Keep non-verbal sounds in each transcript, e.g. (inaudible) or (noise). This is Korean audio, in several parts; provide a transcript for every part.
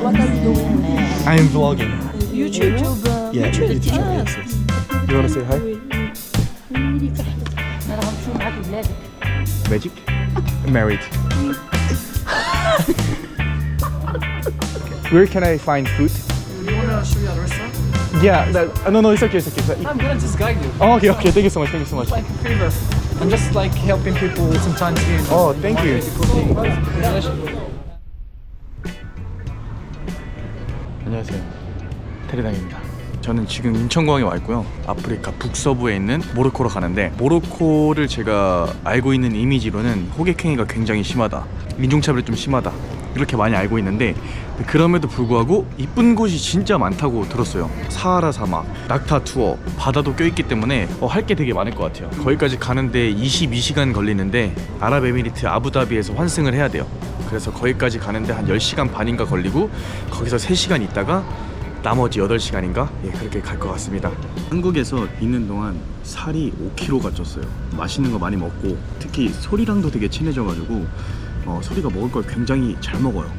What are you doing? I am vlogging. YouTube. YouTuber. Yeah, YouTube. YouTuber. Yes, yes. You want to say hi? Magic? Married. Where can I find food? You want to show you a restaurant? Yeah, that, uh, no, no, it's okay, it's okay. It's okay. I'm gonna just guide you. Oh, okay, okay, thank you so much, thank you so much. Like a favor. I'm just like helping people sometimes here. Oh, thank you. 안녕하세요. 테레당입니다. 저는 지금 인천공항에 와 있고요. 아프리카 북서부에 있는 모로코로 가는데 모로코를 제가 알고 있는 이미지로는 호객행위가 굉장히 심하다. 민중차별이 좀 심하다. 이렇게 많이 알고 있는데 그럼에도 불구하고 이쁜 곳이 진짜 많다고 들었어요. 사하라 사막, 낙타 투어, 바다도 껴있기 때문에 어, 할게 되게 많을 것 같아요. 거기까지 가는데 22시간 걸리는데 아랍에미리트 아부다비에서 환승을 해야 돼요. 그래서 거기까지 가는데 한 10시간 반인가 걸리고 거기서 3시간 있다가 나머지 8시간인가? 예, 그렇게 갈 것 같습니다. 한국에서 있는 동안 살이 5kg가 쪘어요. 맛있는 거 많이 먹고 특히 소리랑도 되게 친해져가지고 어, 소리가 먹을 걸 굉장히 잘 먹어요.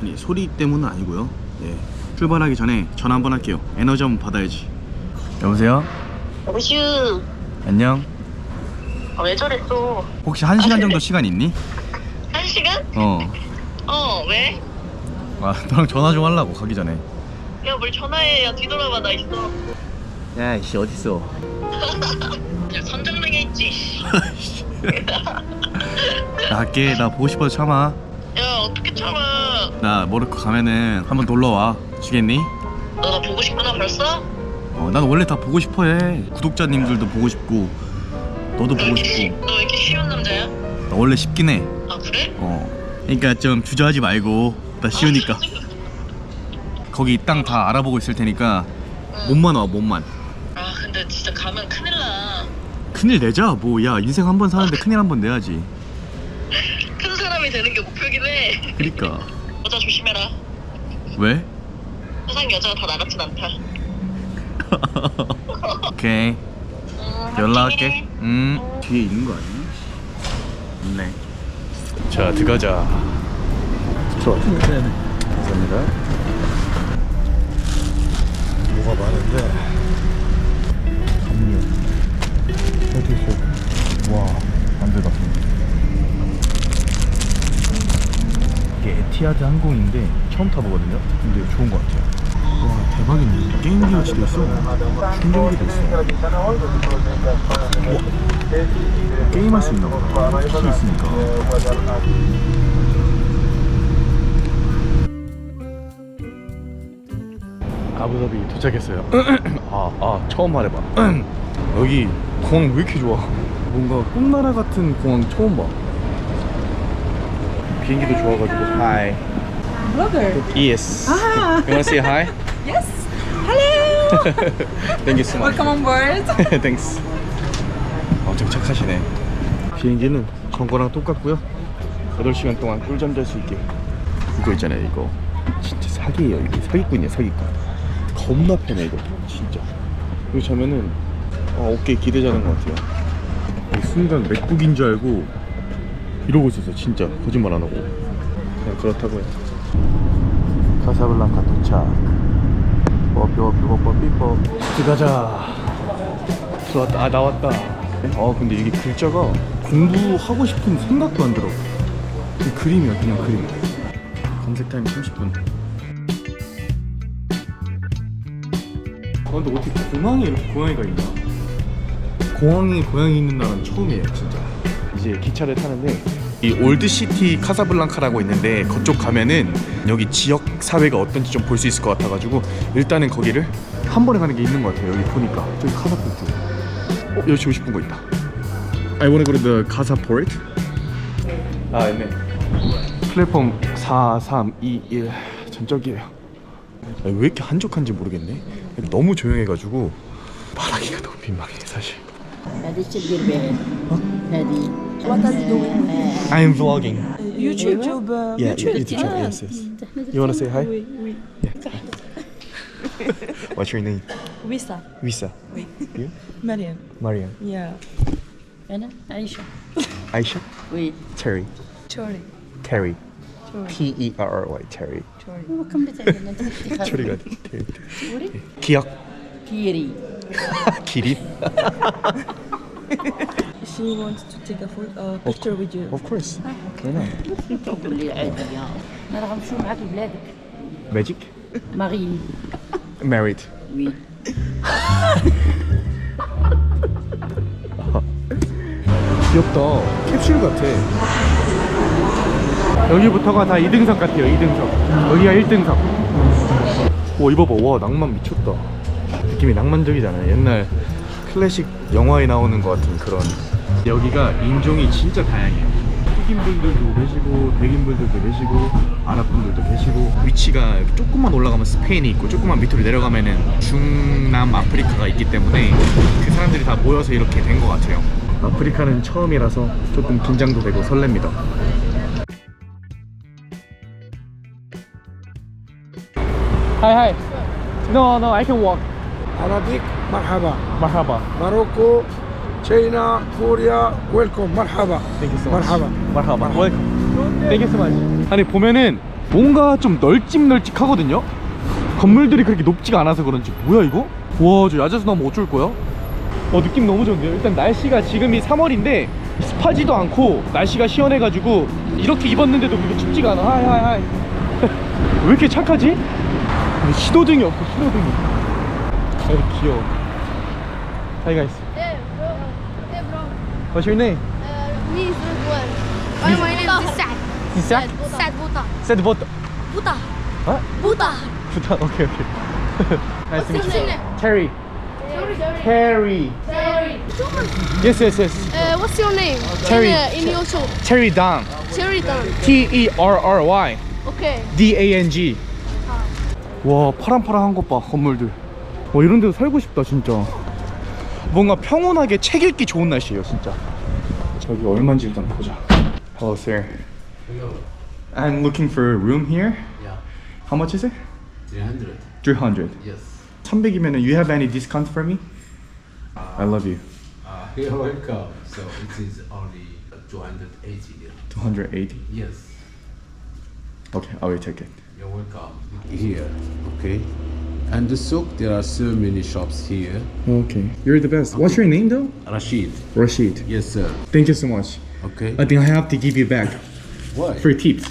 아니, 소리 때문은 아니고요. 예. 출발하기 전에 전화 한번 할게요. 에너지 한번 받아야지. 여보세요? 여보슈 안녕. 아, 왜 저랬어 혹시 한 시간 정도 시간 있니? 어. 어 왜? 아, 너랑 전화 좀 하려고 가기 전에. 야 뭘 전화해 야 뒤돌아봐 나 있어 야, 이씨 어딨어? (laughs) (laughs) 야 선장릉에 있지 씨. 나 갈게. 나 보고 싶어서 참아. 야 어떻게 참아 나 모로코 가면은 한번 놀러 와. 주겠니? 너 나 보고 싶구나 벌써? 어, 난 원래 다 보고 싶어 해. 구독자님들도 보고 싶고, 너도 너 보고 이렇게, 싶고. 너 이렇게 쉬운 남자야? 나 원래 쉽긴 해. 아 그래? 어. 그러니까 좀 주저하지 말고, 나 쉬우니까. 아, 거기 땅 다 알아보고 있을 테니까 몸만 와, 몸만. 아 근데 진짜 가면 큰일 나 큰일 내자. 뭐, 야, 인생 한 번 사는데 큰일 한 번 내야지. 큰 사람이 되는 게 목표긴 해 그니까. 여자 조심해라 왜? 세상 여자가 다 나 같진 않다 (laughs) 오케이. 음, 연락할게. 음. 뒤에 있는 거 아니야? 있네. 자, 들어가자. 좋아. 감사합니다. 뭐가 많은데. 감류. 있어? 와, 안 되다. 이게 에티하드 항공인데 처음 타보거든요. 근데 좋은 것 같아요. 와, 대박이네. 게임 기어치도 있어. 충전기도 있어. 게임할 수 있나 보다. 키 있으니까. 아부다비 도착했어요. (clears throat) 아, 아, 처음 말해봐. (clears throat) 여기 공항 왜 이렇게 좋아? 뭔가 꿈나라 같은 공항 처음 봐. 비행기도 좋아가지고. Hi. Blogger. Yes. Ah. You wanna say hi? (laughs) Yes. Hello. (laughs) Thank you so much. Welcome on board. (laughs) 땡스. 엄청 착하시네. 비행기는 전거랑 똑같고요. 8시간 동안 꿀잠 잘 수 있게. 이거 있잖아요, 이거. 진짜 사기예요. 이게 사기꾼이야, 사기꾼. 겁나 편해, 이거. 진짜. 이거 자면은 어, 어깨에 기대 자는 것 같아요. 이 순간 맥북인 줄 알고 이러고 있었어, 진짜. 거짓말 안 하고. 그냥 그렇다고요. 카사블랑카 도착. 뽀삐뽀삐뽀삐뽀. 들어가자. 들어왔다. 아 나왔다. 아 근데 이게 글자가 공부하고 싶은 생각도 안 들어. 그 그림이야 그냥 그림. 검색 타임 30분. 아 근데 어떻게 공항에 이렇게 고양이가 있나? 공항에 고양이 있는 나라는 처음이에요 진짜. 이제 기차를 타는데 이 올드시티 카사블랑카라고 있는데 그쪽 가면은 여기 지역 사회가 어떤지 좀 볼 수 있을 것 같아가지고 일단은 거기를 한 번에 가는 게 있는 것 같아요. 여기 보니까. 저기 카사포르트. 어? 여기 주고 싶은 거 있다. I wanna go to the 카사포르트? 아 네. 플랫폼 4321 전적이에요. 왜 이렇게 한적한지 모르겠네. 너무 조용해가지고. 말하기가 너무 민망해 사실. 어? What are you doing? I am vlogging. YouTube. YouTube. Uh, yeah, YouTube. YouTube. Ah. Yes, yes. You want to say hi? Oui, oui. Yeah. What's your name? Wisa. Wisa. Oui. You? Mariam. Mariam. Yeah. Anna? Aisha. Aisha? Oui. Terry. Terry. Terry. T-E-R-R-Y. Terry. Terry. Terry. Terry. 기억. 기리. 기리. Kiri. 길이. She wants to take a photo, uh, picture with you. Of course. Why not? تقول لي عادي ما رغم شو معك ولادك Magic. ماري Married. وي 귀엽다. 캡슐 같아. 여기부터가 다 2등석 같아요. 2등석. 여기가 1등석. 와 이거 봐. 와 낭만 미쳤다. 느낌이 낭만적이잖아요. 옛날 클래식 영화에 나오는 것 같은 그런. 여기가 인종이 진짜 다양해요. 흑인분들도 계시고 백인분들도 계시고 아랍분들도 계시고 위치가 조금만 올라가면 스페인이 있고 조금만 밑으로 내려가면은 중남 아프리카가 있기 때문에 그 사람들이 다 모여서 이렇게 된 것 같아요. 아프리카는 처음이라서 조금 긴장도 되고 설렙니다. Hi, hi. No, no, I can walk. Arabic, marhaba. Marhaba. Morocco, China, Korea, welcome, marhaba. Thank you so much. Marhaba. marhaba. Welcome. Thank you so much. 아니 보면은 뭔가 좀 널찍널찍하거든요. 건물들이 그렇게 높지가 않아서 그런지 뭐야 이거? 와 저 야자수 나면 어쩔 거야? 어 느낌 너무 좋은데요. 일단 날씨가 지금이 3월인데 습하지도 않고 날씨가 시원해가지고 이렇게 입었는데도 그렇게 춥지가 않아. 하이 하이 하이. (laughs) 왜 이렇게 착하지? 신호등이 없어 신호등이. 아 귀여워. Hi guys. Hey bro, hey bro, What's your name? uh, me is Ridwan. My, my name is Sad. Sad? Sad Buta. Sad Bot. Buta. What? Buta. Buta. Okay okay. nice to meet What's you. your name? Terry. Terry. Terry. Yes, yes, yes. Uh, what's your name? Terry. In, uh, in your show. Terry Dang. Terry Tan. T E R R Y Okay. D A N G. 와 파란파란한 것봐 건물들. 와 이런 데서 살고 싶다 진짜. 뭔가 평온하게 책 읽기 좋은 날씨예요 진짜. 저기 얼마인지 일단 보자. Hello sir. I'm looking for a room here. Yeah, How much is it? 300. 300. Yes. 300이면은 you have any discount for me? I love you. Uh, you're welcome. So it is only 280 dirham. 280. Yes, Okay, I will take it. you're welcome. Here, okay. And the souk, there are so many shops here. Okay, you're the best. What's your name though? Rashid. Rashid. Yes, sir. Thank you so much. Okay. I think I have to give you back Why? for tips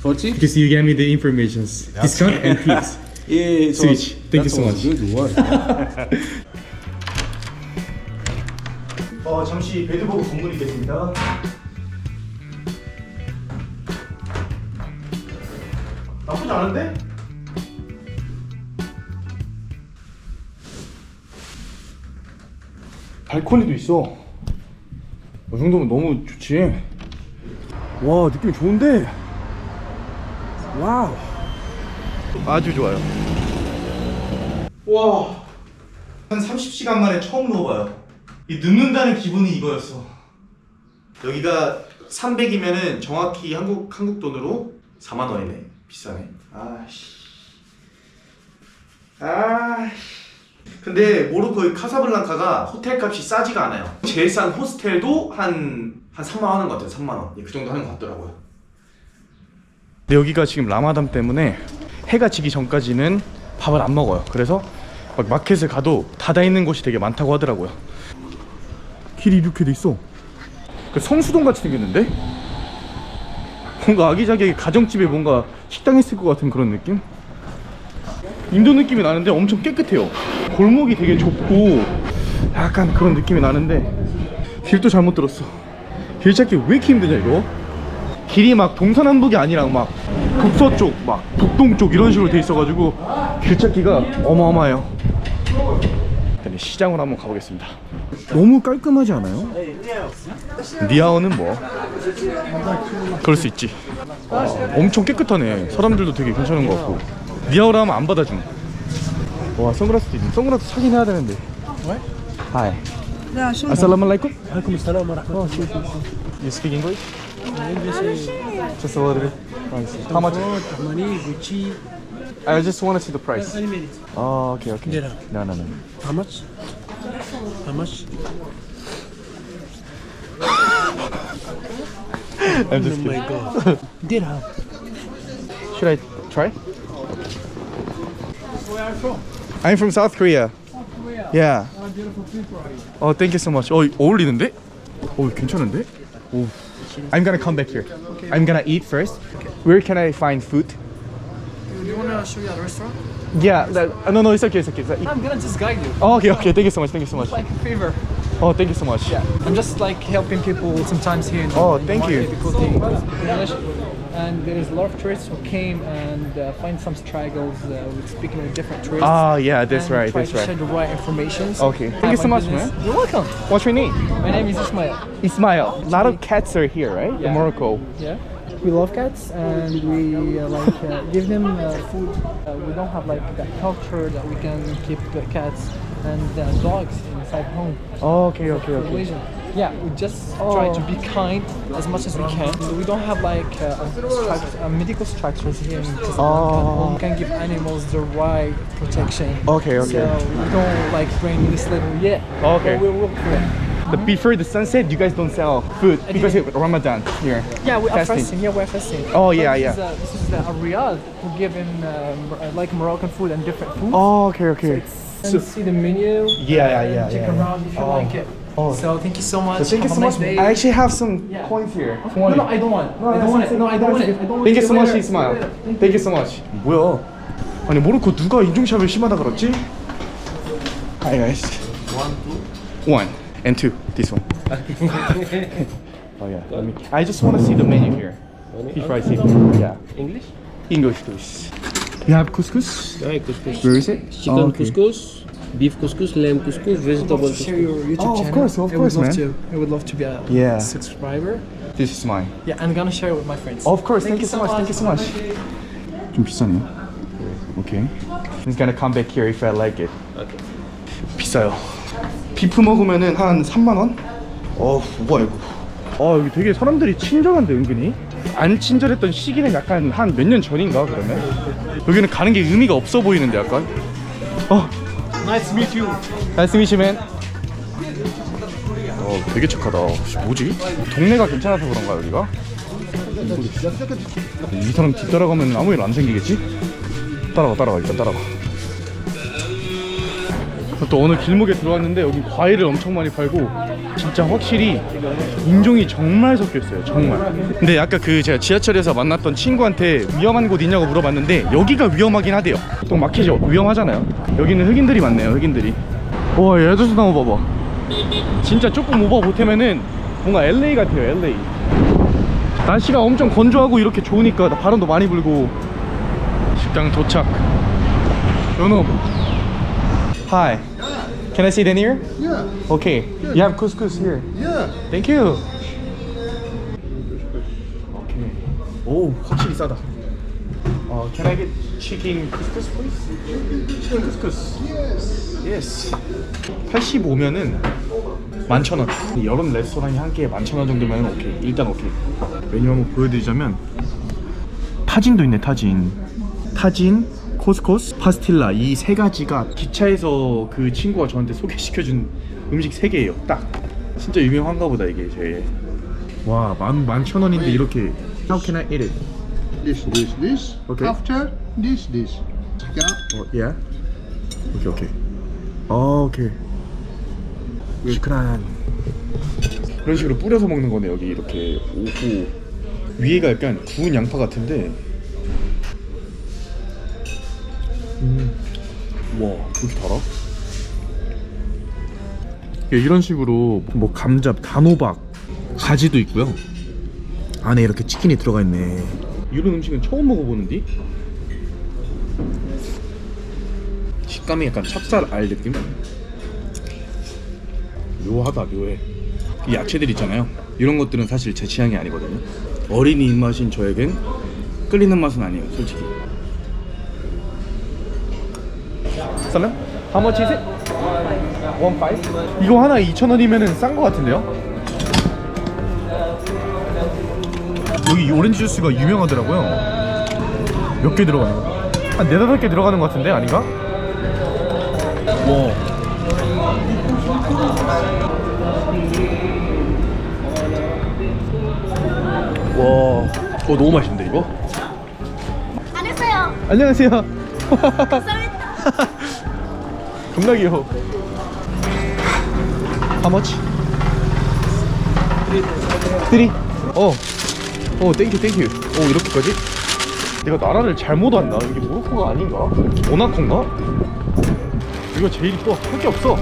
40? because you gave me the information, discount and tips. (laughs) Yeah, it Switch. Thank you so much. Good work. (laughs) 어 잠시 배드버그 건물이 있겠습니다. 나쁘지 않은데? 발코니도 있어. 이 정도면 너무 좋지. 와 느낌이 좋은데. 와우. 아주 좋아요. 와. 한 30시간 만에 처음 넣어봐요. 이 눕는다는 기분이 이거였어. 여기가 300이면은 정확히 한국 한국 돈으로 4만 원이네. 비싸네. 아씨. 아. 근데 모로코 이 카사블랑카가 호텔 값이 싸지가 않아요. 제일 싼 호스텔도 한, 한 3만 원 하는 것 같아요. 3만 원. 예, 그 정도 하는 것 같더라고요. 근데 여기가 지금 라마단 때문에 해가 지기 전까지는 밥을 안 먹어요. 그래서 막 마켓을 가도 닫아 있는 곳이 되게 많다고 하더라고요. 길이 이렇게 돼 있어. 그 성수동 같이 생겼는데? 뭔가 아기자기하게 가정집에 뭔가 식당 있을 것 같은 그런 느낌? 인도 느낌이 나는데 엄청 깨끗해요. 골목이 되게 좁고 약간 그런 느낌이 나는데 길도 잘못 들었어. 길 찾기 왜 이렇게 힘드냐 이거? 길이 막 동서남북이 아니라 막 북서쪽, 막 북동쪽 이런 식으로 돼 있어가지고 길 찾기가 어마어마해요. 일단 시장으로 한번 가보겠습니다. 너무 깔끔하지 않아요? 니아오는 뭐? 그럴 수 있지. 아, 엄청 깨끗하네. 사람들도 되게 괜찮은 것 같고. 니아오라 하면 안 받아줌. 와 선글라스도 있네. 선글라스 사긴 해야 되는데. Hi. Assalamualaikum. Waalaikumsalam warahmatullahi You speak English? Just a little bit. I see. How much? Money, Gucci, I just want to see the price. any minute. Oh, okay, okay. Dirham. No, no, no. How much? How much? (laughs) I'm just Oh my kidding. god. Dirham. Should I try? I'm from South Korea. Yeah. Oh, thank you so much. 어, 어울리는데? 어, 괜찮은데? 오. I'm gonna come back here. I'm gonna eat first. Where can I find food? Do you want to show you a restaurant? Yeah, that, uh, no, no, it's okay, it's okay. It's okay. I'm gonna just guide you. Oh, okay, okay. Thank you so much. Thank you so much. Like a favor. Oh, thank you so much. Yeah. I'm just like helping people sometimes here. In Oh, in thank you. market Difficulty English. And there's a lot of tourists who came and uh, find some struggles uh, with speaking with different tourists. Ah, yeah, that's and right, try that's to share the right information. Okay. Uh, Thank you so much, business- man. You're welcome. What's your name? My name is Ismail. Ismail. A lot of cats are here, right? In Morocco. Yeah. We love cats and we uh, like uh, give them uh, food. Uh, we don't have like that culture that we can keep the cats and uh, dogs inside home. Oh, okay, okay, okay. Religion. Yeah, we just try to be kind as much as we can. So we don't have like uh, a struct- uh, medical structures here in Casablanca. Oh. We can give animals the right protection. Okay, okay. So we don't like bring this level yet. Okay. But we'll work for it. The before the sunset, you guys don't sell food because it's Ramadan here. Yeah, we are Fasting. fasting. Yeah, we're fasting. Oh, But yeah, this yeah. Is, uh, this is a Riyadh who give in uh, uh, like Moroccan food and different food. Oh, okay, okay. and see the menu. Yeah, yeah, yeah, Check yeah. around if you like it. Oh. So thank you so much. Thank you Have so nice much. day. I actually have some Yeah. coins here. No, no, I don't want. it. I don't want it. No, I don't want it. I don't want Thank you so much. Ismail. Later. Thank you so much. 뭐야? 아니 모로코 누가 인종샵을 심하다 그랬지? Hi guys. One, two. One and two. This one. oh yeah. Let me. I just want to see the menu here. Before I see. Yeah. English? English, please. You have couscous? Yeah, couscous. Where is it? Chicken Oh, okay. couscous, beef couscous, lamb couscous, vegetable Share couscous. your YouTube Oh, of channel. course, of I course, would love man. To, I would love to be a Yeah. subscriber. This is mine. Yeah, I'm gonna share it with my friends. Of course. Thank, you so much. Thank you so much. 좀 비싸네요. Okay. He's gonna come back here if I like it. Okay. 비싸요. 비프 먹으면은 한 3만 원? 어, 뭐야 이거? 아 여기 되게 사람들이 친절한데 은근히 안 친절했던 시기는 약간 한 몇 년 전인가 그러면 여기는 가는 게 의미가 없어 보이는데 약간 어 Nice to meet you. Nice to meet you, man. 어, 되게 착하다. 혹시 뭐지? 동네가 괜찮아서 그런가 여기가? 이 사람 뒤 따라가면 아무 일 안 생기겠지? 따라가, 따라가, 일단 따라가. 또 오늘 길목에 들어왔는데 여기 과일을 엄청 많이 팔고 진짜 확실히 인종이 정말 섞였어요 정말. 근데 아까 그 제가 지하철에서 만났던 친구한테 위험한 곳 있냐고 물어봤는데 여기가 위험하긴 하대요. 보통 마켓이 위험하잖아요. 여기는 흑인들이 많네요 흑인들이. 와 예두수 나무 봐봐. 진짜 조금 오버 보태면은 뭔가 LA 같아요 LA 날씨가 엄청 건조하고 이렇게 좋으니까 바람도 많이 불고. 식당 도착. 요놈 Hi. Can I sit in here? Yeah, Okay. You have couscous here. yeah. Thank you. Okay. 오, 확실히 싸다. 어, can I get chicken couscous, please? Chicken couscous. Yes. Yes. 85면은 11,000원. 여름 레스토랑이 한 끼에 11,000원 정도면 오케이. 일단 오케이. 메뉴 한번 보여드리자면 타진도 있네, 타진. 타진, 코스코스, 파스틸라 이 세 가지가 기차에서 그 친구가 저한테 소개시켜준 음식 세 개예요. 딱. 진짜 유명한가 보다 이게 제일. 와, 만, 11,000원인데 이렇게 How can I eat it? This, this, this. Okay. After this, this. 어, yeah. 오케이 오케이. 어, 오케이. 시크란. 이런 식으로 뿌려서 먹는 거네 여기 이렇게 오고 위에가 약간 구운 양파 같은데. 와, 왜 이렇게 달아? 예, 이런 식으로 뭐 감자, 단호박, 가지도 있고요. 안에 이렇게 치킨이 들어가 있네. 이런 음식은 처음 먹어보는데? 식감이 약간 찹쌀 알 느낌? 묘하다 묘해 이 야채들 있잖아요 이런 것들은 사실 제 취향이 아니거든요 어린이 입맛인 저에겐 끌리는 맛은 아니에요 솔직히 쌀람? How much is it? One five? 이거 하나 2,000원이면 싼거 같은데요? 여기 오렌지 주스가 유명하더라고요 몇 개 들어가요? 한 네다섯 개 들어가는 것 같은데 아닌가? 와. 와. 어 너무 맛있는데 이거? 안녕하세요. (laughs) 겁나 귀여워. How much? 3. 어. 어, 땡큐 땡큐. 어, 이렇게까지? 내가 나라를 잘못 왔나? 이게 모로코가 아닌가? 모나코인가? 이거 제일 이뻐. 할 게 없어.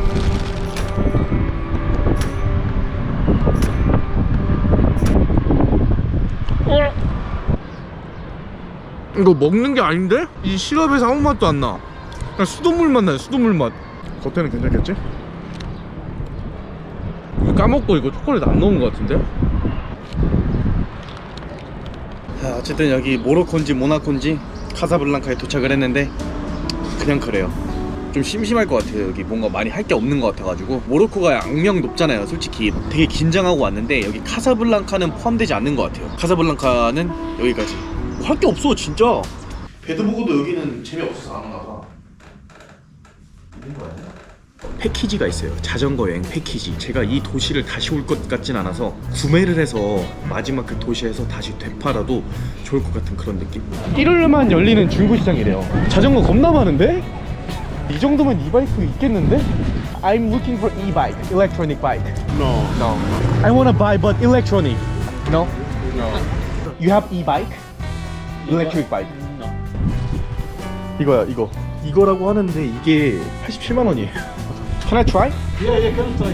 이거 먹는 게 아닌데? 이 시럽에서 아무 맛도 안 나. 그냥 수돗물 맛 나요, 수돗물 맛. 겉에는 괜찮겠지? 이거 까먹고 이거 초콜릿 안 넣은 것 같은데? 자, 어쨌든 여기 모로코인지 모나코인지 카사블랑카에 도착을 했는데 그냥 그래요. 좀 심심할 것 같아요. 여기 뭔가 많이 할 게 없는 것 같아가지고 모로코가 악명 높잖아요. 솔직히 되게 긴장하고 왔는데 여기 카사블랑카는 포함되지 않는 것 같아요. 카사블랑카는 여기까지. 뭐 할게 없어 진짜. 배드보고도 여기는 재미없어서 안 오나 봐. 패키지가 있어요. 자전거 여행 패키지. 제가 이 도시를 다시 올 것 같진 않아서 구매를 해서 마지막 그 도시에서 다시 되팔아도 좋을 것 같은 그런 느낌. 일요일만 열리는 중고시장이래요. 자전거 겁나 많은데? 이 정도면 e-바이크 있겠는데? I'm looking for e-bike, electronic bike. No. No. I wanna buy but electronic. No? No. You have e-bike? Electric bike. No. 이거야 이거. 이거라고 하는데 이게 87만 원이에요. Can I try? Yeah, yeah, can try.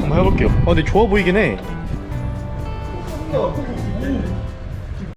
한번 해볼게요. 아 근데 좋아 보이긴 해.